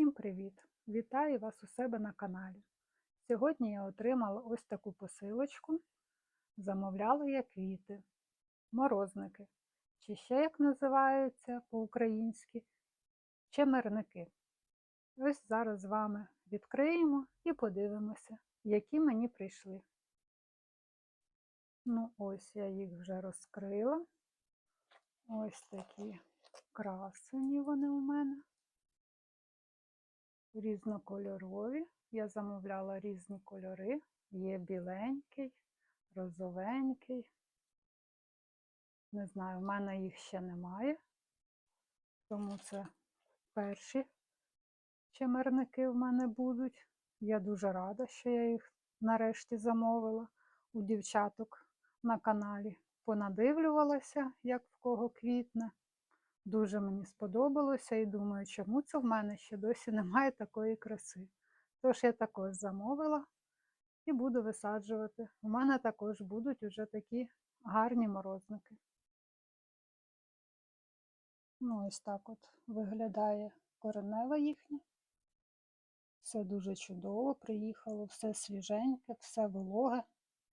Всім привіт! Вітаю вас у себе на каналі. Сьогодні я отримала ось таку посилочку. Замовляла я квіти, морозники, чи ще як називаються по-українськи чемерники. Ось зараз з вами відкриємо і подивимося, які мені прийшли. Ну, ось я їх вже розкрила. Ось такі красені вони у мене різнокольорові. Я замовляла різні кольори. Є біленький, розовенький. Не знаю, в мене їх ще немає, тому це перші чемерники в мене будуть. Я дуже рада, що я їх нарешті замовила у дівчаток на каналі. Понадивлювалася, як в кого квітне. Дуже мені сподобалося і думаю, чому це в мене ще досі немає такої краси. Тож я також замовила і буду висаджувати. У мене також будуть уже такі гарні морозники. Ну, ось так от виглядає коренева їхня. Все дуже чудово, приїхало, все свіженьке, все вологе,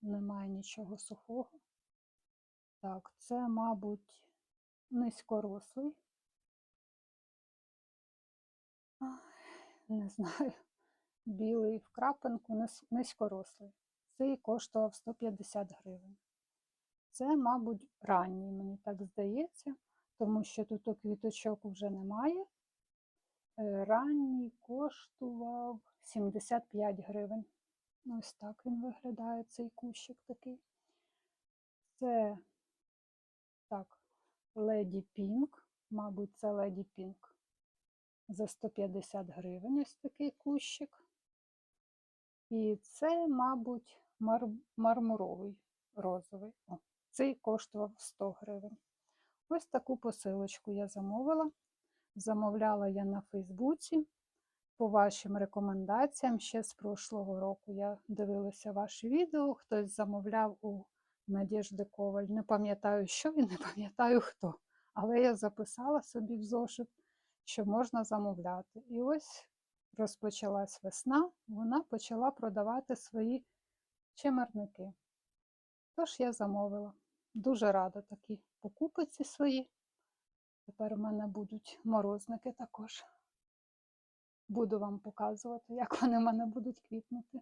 немає нічого сухого. Так, це, мабуть, низькорослий. Не знаю, білий в крапинку, низькорослий. Цей коштував 150 гривень. Це, мабуть, ранній, мені так здається, тому що тут квіточок вже немає. Е, ранній коштував 75 гривень. Ось так він виглядає, цей кущик такий. Це так, Леді Пінк, мабуть, це Леді Пінк. За 150 гривень ось такий кущик. І це, мабуть, мар... мармуровий розовий. О, цей коштував 100 гривень. Ось таку посилочку я замовила. Замовляла я на Фейсбуці. По вашим рекомендаціям ще з прошлого року я дивилася ваші відео, хтось замовляв у Надіжди Коваль. Не пам'ятаю, що і не пам'ятаю хто. Але я записала собі в зошит, що можна замовляти. І ось розпочалась весна, вона почала продавати свої чимерники. Тож я замовила. Дуже рада такі покупиці свої. Тепер у мене будуть морозники також. Буду вам показувати, як вони в мене будуть квітнути.